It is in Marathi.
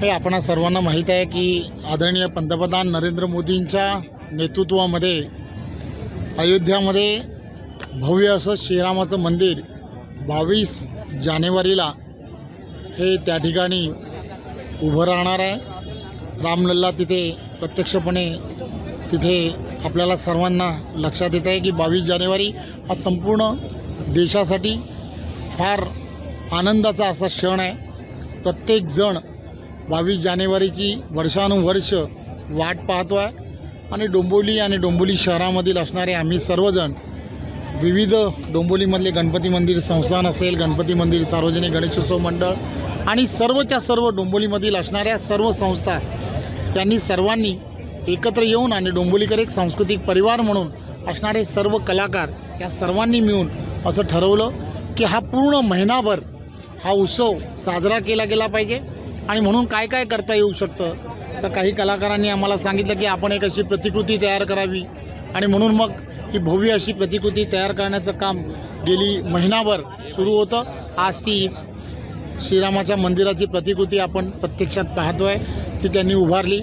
हे आपणा सर्वांना माहीत आहे की आदरणीय पंतप्रधान नरेंद्र मोदींच्या नेतृत्वामध्ये अयोध्यामध्ये भव्य असं श्रीरामाचं मंदिर बावीस जानेवारीला हे त्या ठिकाणी उभं राहणार आहे. रामलल्ला तिथे प्रत्यक्षपणे तिथे आपल्याला सर्वांना लक्षात येत आहे की बावीस जानेवारी हा संपूर्ण देशासाठी फार आनंदाचा असा क्षण आहे. प्रत्येकजण बावीस जानेवारीची वर्षानुवर्ष वाट पाहतो आहे आणि डोंबिवली आणि डोंबिवली शहरामधील असणारे आम्ही सर्वजण विविध डोंबिवलीमधले गणपती मंदिर संस्थान असेल गणपती मंदिर सार्वजनिक गणेशोत्सव मंडळ आणि सर्वच्या सर्व डोंबिवलीमधील असणाऱ्या सर्व संस्था त्यांनी सर्वांनी एकत्र येऊन आणि डोंबिवलीकर एक सांस्कृतिक परिवार म्हणून असणारे सर्व कलाकार या सर्वांनी मिळून असं ठरवलं की हा पूर्ण महिनाभर हा उत्सव साजरा केला गेला पाहिजे. आणि म्हणून काय काय करता येऊ शकतं? तर काही कलाकारांनी आम्हाला सांगितलं की आपण एक अशी प्रतिकृती तयार करावी. आणि म्हणून मग ही भव्य अशी प्रतिकृती तयार करण्याचं काम गेली महिनाभर सुरू होतं. आज ती श्रीरामाच्या मंदिराची प्रतिकृती आपण प्रत्यक्षात पाहतो आहे ती त्यांनी उभारली.